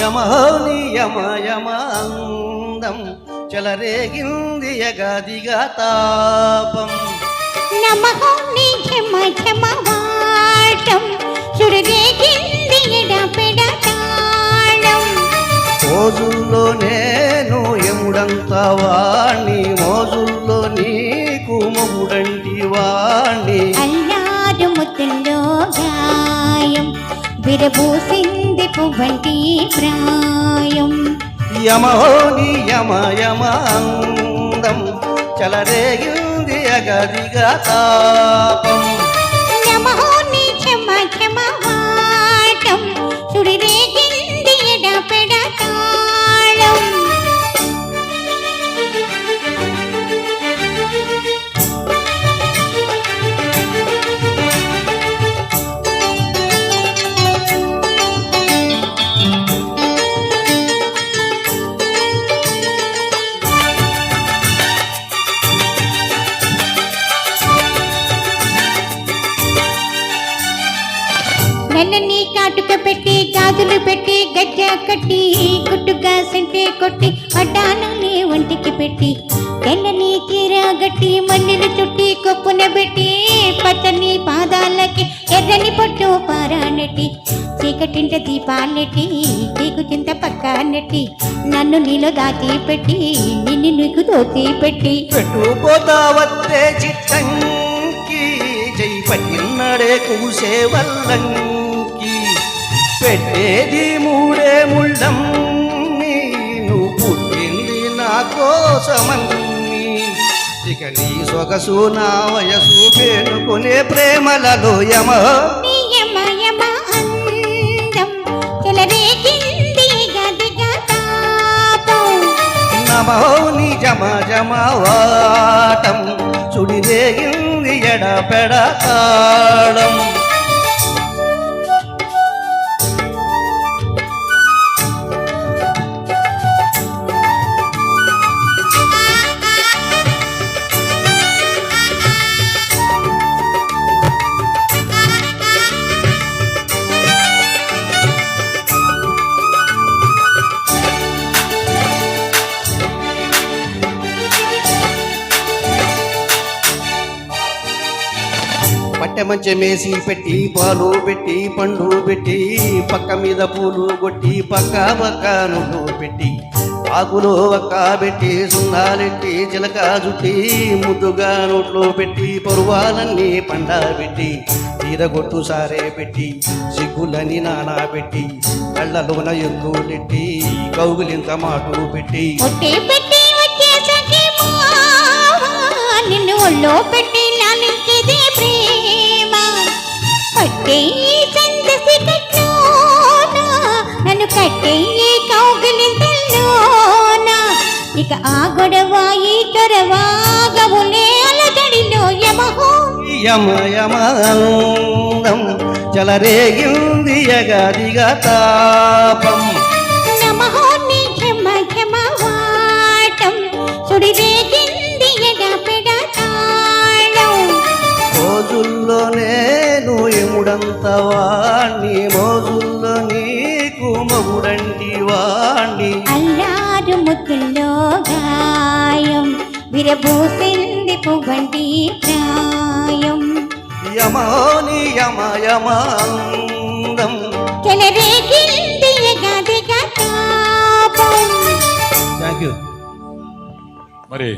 యమహోని యమ యమ అందం చెలరేగింది యగదిగా తాపం. నమహో నీ క్షమ క్షమ వాటం చురుగేగింది ఎడపెడ తాళం. రోజుల్లో నేను ఎముడంత వాణ్ణి మోజుల్లో నీకు మొగుడంటి వాణ్ణి. అల్లారు ముద్దుల్లో గాయం పువ్వంటి ప్రాయం. యమహోని యమ యమ అందం చెలరేగింది యగదిగా తాపం. నల్లని పెట్టి గాజులు పెట్టి గజ్జ కట్టి గుట్టుగా సెంటే కొట్టి అడ్డానుని ఒంటికి పెట్టి తెల్లని చీర గట్టి మన్నెలు చుట్టి కొప్పున పెట్టి పచ్చని పాదాలకి ఎర్రని పొట్టు పారానెట్టి చీకటింట దీపాలెట్టి చీకు చింత పక్క నెట్టి నన్ను నీలో దాచి పెట్టి నిన్ను నీకు దోచి పెట్టి. పెట్టుపోతావత్తే చిట్టంకి జై పట్టిన్నడే కూసే వల్లంగి పెట్టేది మూడే ముళ్ళం. నువ్వు పుట్టింది నా కోసమన్ని. ఇక నీ సొగసు నా వయసు పేనుకునే ప్రేమలలో యమ. నమో ని జమ జమ వాటం. చుడిరేగింది ఎడపెడ తాళం. పట్టె మంచమేసి పెట్టి పాలు పెట్టి పండు పెట్టి పక్క మీద పూలు కొట్టి పక్క పక్క నువ్వు పెట్టి ఆకులు ఒక్క పెట్టి సున్నాలెట్టి చిలక జుట్టి ముద్దుగా నోట్లో పెట్టి పరువాలన్నీ పండబెట్టి తీరగొట్టు సారే పెట్టి సిగ్గులని నానా పెట్టి కళ్ళలోన ఎందులెట్టి కౌగులింత మాటు పెట్టి. పెట్టి నిన్ను ఒళ్ళో పెట్టి ఇక ఆ గొడవ ఈ తొరవాగవులే అలజడిలో యమహో. చలరేగింది యగదిగా తాపం. నమః నీ క్షమ క్షమ వాటం. సుడిరేగింది ఎడపెడ తాళం రోజుల్లో నేను ఎముడంత వాణ్ణి మోజుల్లో నీకు మగుడంటి వాణ్ణి. ముద్దుల్లో గాయం. విరబూసింది పువ్వంటి ప్రాయం. యమోని యమ యమాందం చెలరేగింది ఎగదిగా తాపం. థ్యాంక్ యూ మరి